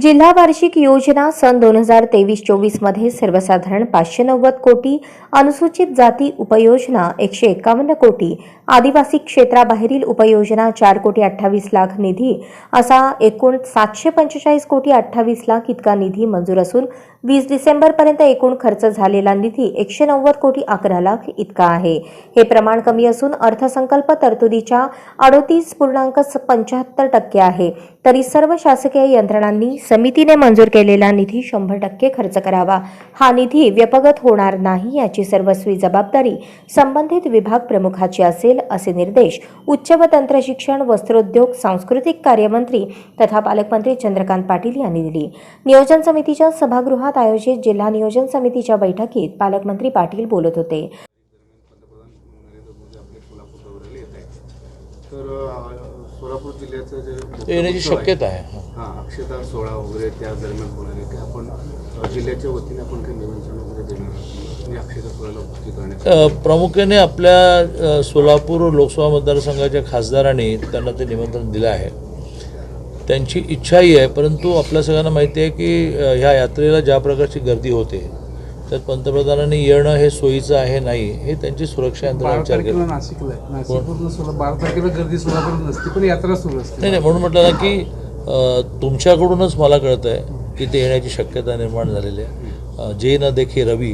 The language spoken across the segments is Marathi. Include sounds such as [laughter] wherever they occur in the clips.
जिल्हा वार्षिक योजना सन दोन हजार तेवीस चोवीसमध्ये सर्वसाधारण पाचशे नव्वद कोटी अनुसूचित जाती उपयोजना एकशे एकावन्न कोटी आदिवासी क्षेत्राबाहेरील उपयोजना चार कोटी अठ्ठावीस लाख निधी असा एकूण सातशे पंचेचाळीस कोटी अठ्ठावीस लाख इतका निधी मंजूर असून वीस डिसेंबरपर्यंत एकूण खर्च झालेला निधी एकशे नव्वद कोटी अकरा लाख इतका आहे. हे प्रमाण कमी असून अर्थसंकल्प तरतुदीच्या अडोतीस पूर्णांक पंच्याहत्तर टक्के आहे. तरी सर्व शासकीय यंत्रणांनी समितीने मंजूर केलेला निधी शंभर टक्के खर्च करावा. हा निधी व्यपगत होणार नाही याची सर्वस्वी जबाबदारी संबंधित विभाग प्रमुखाची असेल असे निर्देश उच्च व तंत्र शिक्षण वस्त्रोद्योग सांस्कृतिक कार्यमंत्री तथा पालकमंत्री चंद्रकांत पाटील यांनी दिली. नियोजन समितीच्या सभागृहात आयोजित जिल्हा नियोजन समितीच्या बैठकीत पालकमंत्री पाटील बोलत होते. सोलापूर तर जिल्ह्याचं जे येण्याची शक्यता आहे. हां अक्षता सोहळा वगैरे त्या दरम्यान होणार आहे. ते आपण जिल्ह्याच्या वतीने आपण काही निमंत्रण वगैरे देणार अक्षता सोहळ्याला उपस्थित राहण्यासाठी. प्रामुख्याने आपल्या सोलापूर लोकसभा मतदारसंघाच्या खासदारांनी त्यांना ते निमंत्रण दिलं आहे. त्यांची इच्छाही आहे परंतु आपल्या सगळ्यांना माहिती आहे की ह्या यात्रेला ज्या प्रकारची गर्दी होते त्यात पंतप्रधानांनी येणं हे सोयीचं आहे नाही हे त्यांची सुरक्षा यंत्रणा विचार केला. नाही नाही म्हणून म्हटलं ना की तुमच्याकडूनच मला कळतं आहे की ते येण्याची शक्यता निर्माण झालेली आहे. जे न देखे रवी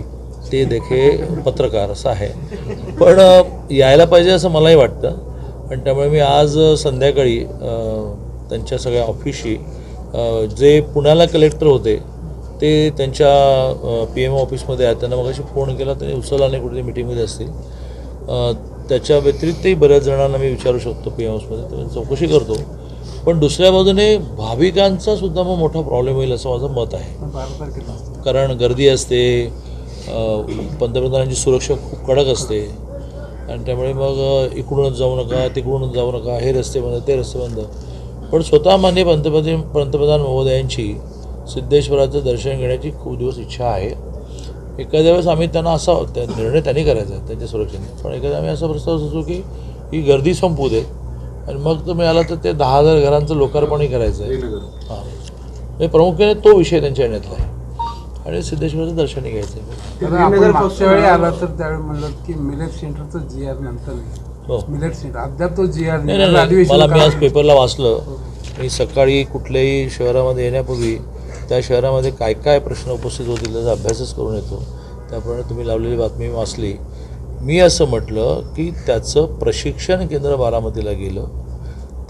ते देखे पत्रकार असं आहे. पण यायला पाहिजे असं मलाही वाटतं. आणि त्यामुळे मी आज संध्याकाळी त्यांच्या सगळ्या ऑफिसशी जे पुण्याला कलेक्टर होते ते त्यांच्या पी एम ऑफिसमध्ये आहेत. त्यांना मगाशी फोन केला त्यांनी उचलला नाही कुठे मिटिंगमध्ये असतील. त्याच्या व्यतिरिक्तही बऱ्याच जणांना मी विचारू शकतो पी एम ऑफिसमध्ये तर चौकशी करतो. पण दुसऱ्या बाजूने भाविकांचा सुद्धा मग मोठा प्रॉब्लेम होईल असं माझं मत आहे. कारण गर्दी असते पंतप्रधानांची सुरक्षा खूप कडक असते. आणि त्यामुळे मग इकडूनच जाऊ नका तिकडूनच जाऊ नका हे रस्ते बंद ते रस्ते बंद. पण स्वतः मान्य पंतप्रधान पंतप्रधान महोदयांची सिद्धेश्वराचं दर्शन घेण्याची खूप दिवस इच्छा आहे. एखाद्या वेळेस आम्ही त्यांना असा त्या निर्णय त्यांनी करायचा आहे त्यांच्या सुरक्षेने. पण एखाद्या आम्ही असा प्रस्ताव सुचवू की ही गर्दी संपू दे आणि मग तुम्ही आला तर ते दहा हजार घरांचं लोकार्पणही करायचं आहे हां. म्हणजे प्रामुख्याने तो विषय त्यांच्या येण्यातला आहे. आणि सिद्धेश्वराचं दर्शनही घ्यायचं आपण मागच्या वेळी आला तर त्यावेळी म्हणलं की मिलेट सेंटरचं जी आर नंतर हो. Millet centre. अद्याप तो जी आर मला मी आज पेपरला वाचलं. मी सकाळी कुठल्याही शहरामध्ये येण्यापूर्वी त्या शहरामध्ये काय काय प्रश्न उपस्थित होतील त्याचा अभ्यासच करून येतो. त्याप्रमाणे तुम्ही लावलेली बातमी मी वाचली. मी असं म्हटलं की त्याचं प्रशिक्षण केंद्र बारामतीला गेलं.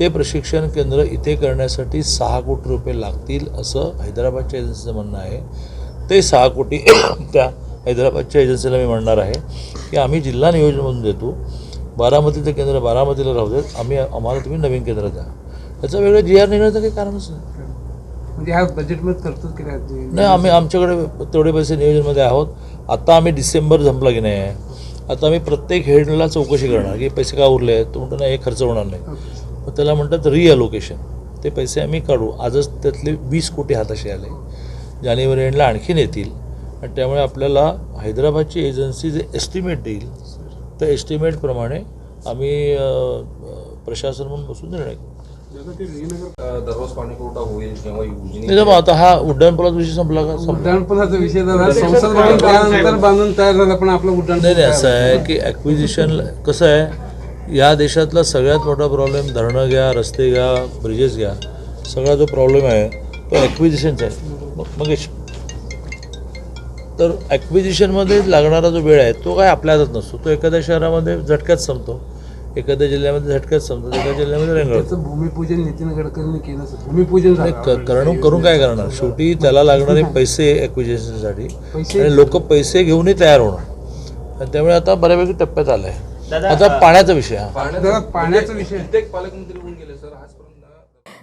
ते प्रशिक्षण केंद्र इथे करण्यासाठी सहा कोटी रुपये लागतील असं हैदराबादच्या एजन्सीचं म्हणणं आहे. ते सहा कोटी [coughs] त्या हैदराबादच्या एजन्सीला मी म्हणणार आहे की आम्ही जिल्हा नियोजनमधून देतो. बारामतीचं केंद्र बारामतीला राहू देत. आम्ही आम्हाला तुम्ही नवीन केंद्र द्या. त्याचं वेगळं जी आर निघण्याचं काही कारणच नाही. म्हणजे ह्या बजेटमध्ये तरतूद केली नाही? आम्ही आमच्याकडे तेवढे पैसे नियोजनमध्ये आहोत. आता आम्ही डिसेंबर संपला की नाही? आता आम्ही प्रत्येक हेडला चौकशी करणार की पैसे का उरले आहेत? तो म्हणतो नाही हे खर्च होणार नाही. मग त्याला म्हणतात रिअलोकेशन ते पैसे आम्ही काढू. आजच त्यातले वीस कोटी हाताशी आले. जानेवारी एंडला आणखीन येतील. आणि त्यामुळे आपल्याला हैदराबादची एजन्सी जे एस्टिमेट देईल त्या एस्टिमेटप्रमाणे आम्ही प्रशासन म्हणून बसून निर्णय घेऊ. दररोज पाणी पुरवठा होईल किंवा मग आता हा उड्डाणपुलाचा विषय संपला का? उड्डाणपुलाचा विषय झाला संसद बांधून तयार झालं पण आपलं उड्डाण नाही नाही असं आहे की ॲक्विजिशन कसं आहे या देशातला सगळ्यात मोठा प्रॉब्लेम धरणं घ्या रस्ते घ्या ब्रिजेस घ्या सगळा जो प्रॉब्लेम आहे तो ॲक्विजिशनचा आहे मग मग तर ॲक्विजिशनमध्ये लागणारा जो वेळ आहे तो काय आपल्या हातात नसतो. तो एखाद्या शहरामध्ये झटक्यात संपतो. एखाद्या जिल्ह्यामध्ये झटक्यात संपतो. एखाद्या जिल्ह्यामध्ये रेंगाळतो त्याचं भूमिपूजन नितीन गडकरींनी केलं. भूमिपूजन नाही, झालं क- करून काय करणार? शेवटी त्याला लागणारे पैसे ॲक्विजिशनसाठी आणि लोक पैसे घेऊनही तयार होणार. आणि त्यामुळे आता बऱ्यापैकी टप्प्यात आलं आहे आता पाण्याचा विषय हा. पाण्याचा विषय. कित्येक पालकमंत्री होऊन गेले सर. आजपर्यंत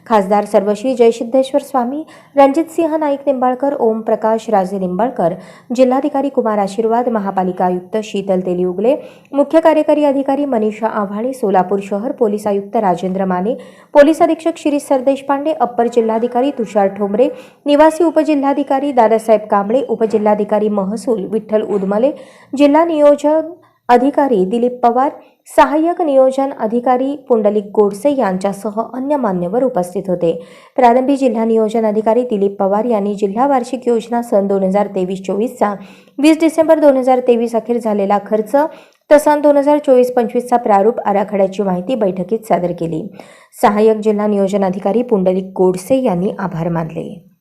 खासदार सर्वश्री जयसिद्धेश्वर स्वामी रणजितसिंह नाईक निंबाळकर ओमप्रकाश राजे निंबाळकर जिल्हाधिकारी कुमार आशीर्वाद महापालिका आयुक्त शीतल तेलिउगले मुख्य कार्यकारी अधिकारी मनीषा आव्हाणे सोलापूर शहर पोलीस आयुक्त राजेंद्र माने पोलीस अधीक्षक शिरीष सरदेशपांडे अप्पर जिल्हाधिकारी तुषार ठोंबरे निवासी उपजिल्हाधिकारी दादासाहेब कांबळे उपजिल्हाधिकारी महसूल विठ्ठल उदमले जिल्हा नियोजन अधिकारी दिलीप पवार सहाय्यक नियोजन अधिकारी पुंडलिक गोडसे यांच्यासह अन्य मान्यवर उपस्थित होते. प्रारंभी जिल्हा नियोजन अधिकारी दिलीप पवार यांनी जिल्हा वार्षिक योजना सन दोन हजार तेवीस चोवीसचा वीस डिसेंबर दोन हजार तेवीस अखेर झालेला खर्च तर सन दोन हजार चोवीस पंचवीसचा प्रारूप आराखड्याची माहिती बैठकीत सादर केली. सहाय्यक जिल्हा नियोजन अधिकारी पुंडलिक गोडसे यांनी आभार मानले.